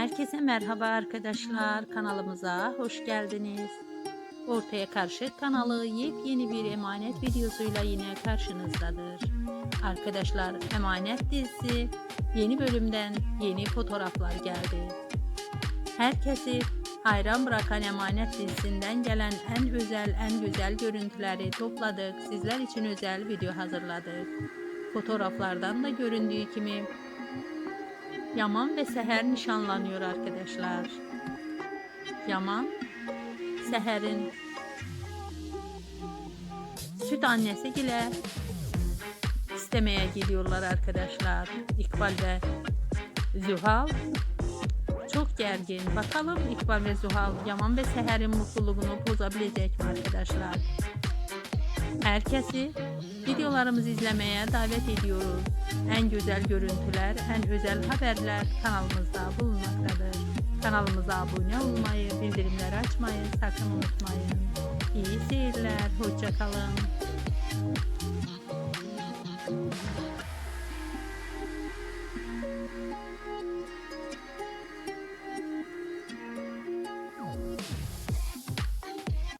Herkese merhaba arkadaşlar. Kanalımıza hoş geldiniz. Ortaya Karşı kanalı yepyeni bir emanet videosuyla yine karşınızdadır. Arkadaşlar Emanet dizisi yeni bölümden yeni fotoğraflar geldi. Herkesi hayran bırakan Emanet dizisinden gelen en özel en güzel görüntüleri topladık. Sizler için özel video hazırladık. Fotoğraflardan da göründüğü gibi Yaman ve Seher nişanlanıyor arkadaşlar. Yaman, Seher'in süt annesi ile istemeye gidiyorlar arkadaşlar. İkbal ve Zuhal çok gergin. Bakalım İkbal ve Zuhal Yaman ve Seher'in mutluluğunu bozabilecek mi arkadaşlar? Herkesi videolarımızı izlemeye davet ediyoruz. En güzel görüntüler, en özel haberler kanalımızda bulunmaktadır. Kanalımıza abone olmayı, bildirimleri açmayı sakın unutmayın. İyi seyirler, hoşça kalın.